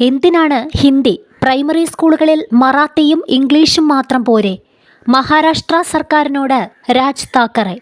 എന്തിനാണ് ഹിന്ദി പ്രൈമറി സ്കൂളുകളിൽ മറാത്തിയും ഇംഗ്ലീഷും മാത്രം പോരെ? മഹാരാഷ്ട്ര സർക്കാരിനോട് രാജ് താക്കറെ.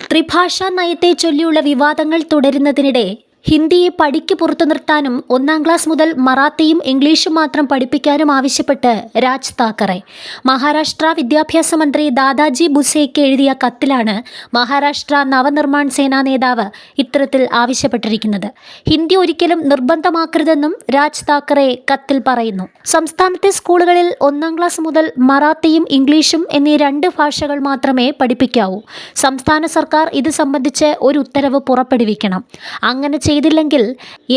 ത്രിഭാഷാ നയത്തെ ചൊല്ലിയുള്ള വിവാദങ്ങൾ തുടരുന്നതിനിടെ ഹിന്ദിയെ പടിക്ക് പുറത്തു നിർത്താനും ഒന്നാം ക്ലാസ് മുതൽ മറാത്തിയും ഇംഗ്ലീഷും മാത്രം പഠിപ്പിക്കാനും ആവശ്യപ്പെട്ട് രാജ് താക്കറെ. മഹാരാഷ്ട്ര വിദ്യാഭ്യാസ മന്ത്രി ദാദാജി ബുസേക്ക് എഴുതിയ കത്തിലാണ് മഹാരാഷ്ട്ര നവനിർമ്മാൺ സേനാ നേതാവ് ഇത്തരത്തിൽ ആവശ്യപ്പെട്ടിരിക്കുന്നത്. ഹിന്ദി ഒരിക്കലും നിർബന്ധമാക്കരുതെന്നും രാജ് താക്കറെ കത്തിൽ പറയുന്നു. സംസ്ഥാനത്തെ സ്കൂളുകളിൽ ഒന്നാം ക്ലാസ് മുതൽ മറാത്തിയും ഇംഗ്ലീഷും എന്നീ രണ്ട് ഭാഷകൾ മാത്രമേ പഠിപ്പിക്കാവൂ. സംസ്ഥാന സർക്കാർ ഇത് സംബന്ധിച്ച് ഒരു ഉത്തരവ് പുറപ്പെടുവിക്കണം. അങ്ങനെ ചെയ്തില്ലെങ്കിൽ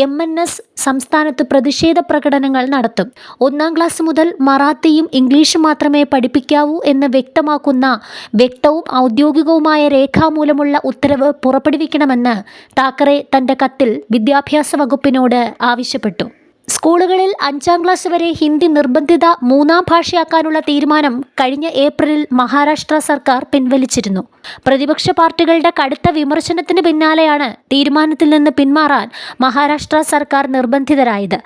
എം എൻ എസ് സംസ്ഥാനത്ത് പ്രതിഷേധ പ്രകടനങ്ങൾ നടത്തും. ഒന്നാം ക്ലാസ് മുതൽ മറാത്തിയും ഇംഗ്ലീഷും മാത്രമേ പഠിപ്പിക്കാവൂ എന്ന് വ്യക്തമാക്കുന്ന വ്യക്തവും ഔദ്യോഗികവുമായ രേഖാമൂലമുള്ള ഉത്തരവ് പുറപ്പെടുവിക്കണമെന്ന് താക്കറെ തന്റെ കത്തിൽ വിദ്യാഭ്യാസ വകുപ്പിനോട് ആവശ്യപ്പെട്ടു. സ്കൂളുകളിൽ അഞ്ചാം ക്ലാസ് വരെ ഹിന്ദി നിർബന്ധിത മൂന്നാം ഭാഷയാക്കാനുള്ള തീരുമാനം കഴിഞ്ഞ ഏപ്രിലിൽ മഹാരാഷ്ട്ര സർക്കാർ പിൻവലിച്ചിരുന്നു. പ്രതിപക്ഷ പാർട്ടികളുടെ കടുത്ത വിമർശനത്തിന് പിന്നാലെയാണ് തീരുമാനത്തിൽ നിന്ന് പിന്മാറാൻ മഹാരാഷ്ട്ര സർക്കാർ നിർബന്ധിതരായത്.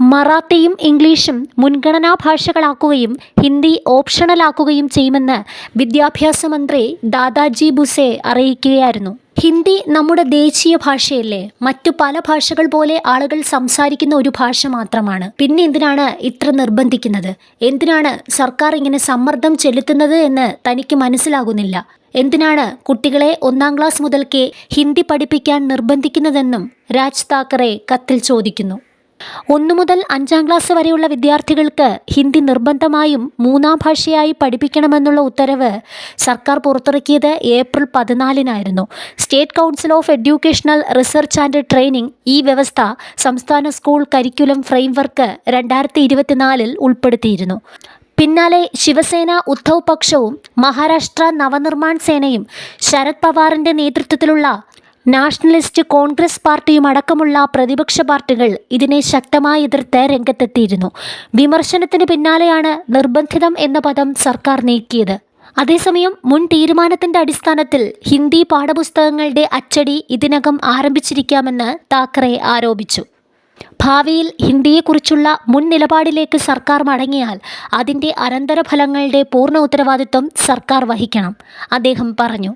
മറാത്തിയും ഇംഗ്ലീഷും മുൻഗണനാ ഭാഷകളാക്കുകയും ഹിന്ദി ഓപ്ഷണലാക്കുകയും ചെയ്യുമെന്ന് വിദ്യാഭ്യാസ മന്ത്രി ദാദാജി ബുസെ അറിയിക്കുകയായിരുന്നു. ഹിന്ദി നമ്മുടെ ദേശീയ ഭാഷയല്ലേ? മറ്റു പല ഭാഷകൾ പോലെ ആളുകൾ സംസാരിക്കുന്ന ഒരു ഭാഷ മാത്രമാണ്. പിന്നെ എന്തിനാണ് ഇത്ര നിർബന്ധിക്കുന്നത്? എന്തിനാണ് സർക്കാർ ഇങ്ങനെ സമ്മർദ്ദം ചെലുത്തുന്നത് എന്ന് തനിക്ക് മനസ്സിലാകുന്നില്ല. എന്തിനാണ് കുട്ടികളെ ഒന്നാം ക്ലാസ് മുതൽക്കേ ഹിന്ദി പഠിപ്പിക്കാൻ നിർബന്ധിക്കുന്നതെന്നും രാജ് താക്കറെ കത്തിൽ ചോദിക്കുന്നു. ഒന്നു മുതൽ അഞ്ചാം ക്ലാസ് വരെയുള്ള വിദ്യാർത്ഥികൾക്ക് ഹിന്ദി നിർബന്ധമായും മൂന്നാം ഭാഷയായി പഠിപ്പിക്കണമെന്നുള്ള ഉത്തരവ് സർക്കാർ പുറത്തിറക്കിയത് April പതിനാലിനായിരുന്നു. State council of educational research and training ഈ വ്യവസ്ഥ സംസ്ഥാന സ്കൂൾ കരിക്കുലം ഫ്രെയിംവർക്ക് രണ്ടായിരത്തി ഇരുപത്തിനാലിൽ ഉൾപ്പെടുത്തിയിരുന്നു. പിന്നാലെ ശിവസേന ഉദ്ധവ് പക്ഷവും മഹാരാഷ്ട്ര നവനിർമ്മാൺ സേനയും ശരത് പവാറിന്റെ നേതൃത്വത്തിലുള്ള നാഷണലിസ്റ്റ് കോൺഗ്രസ് പാർട്ടിയും അടക്കമുള്ള പ്രതിപക്ഷ പാർട്ടികൾ ഇതിനെ ശക്തമായി എതിർത്ത് രംഗത്തെത്തിയിരുന്നു. വിമർശനത്തിന് പിന്നാലെയാണ് നിർബന്ധിതം എന്ന പദം സർക്കാർ നീക്കിയത്. അതേസമയം മുൻ തീരുമാനത്തിന്റെ അടിസ്ഥാനത്തിൽ ഹിന്ദി പാഠപുസ്തകങ്ങളുടെ അച്ചടി ഇതിനകം ആരംഭിച്ചിരിക്കാമെന്ന് താക്കറെ ആരോപിച്ചു. ഭാവിയിൽ ഹിന്ദിയെക്കുറിച്ചുള്ള മുൻ നിലപാടിലേക്ക് സർക്കാർ മടങ്ങിയാൽ അതിന്റെ അനന്തരഫലങ്ങളുടെ പൂർണ ഉത്തരവാദിത്വം സർക്കാർ വഹിക്കണം അദ്ദേഹം പറഞ്ഞു.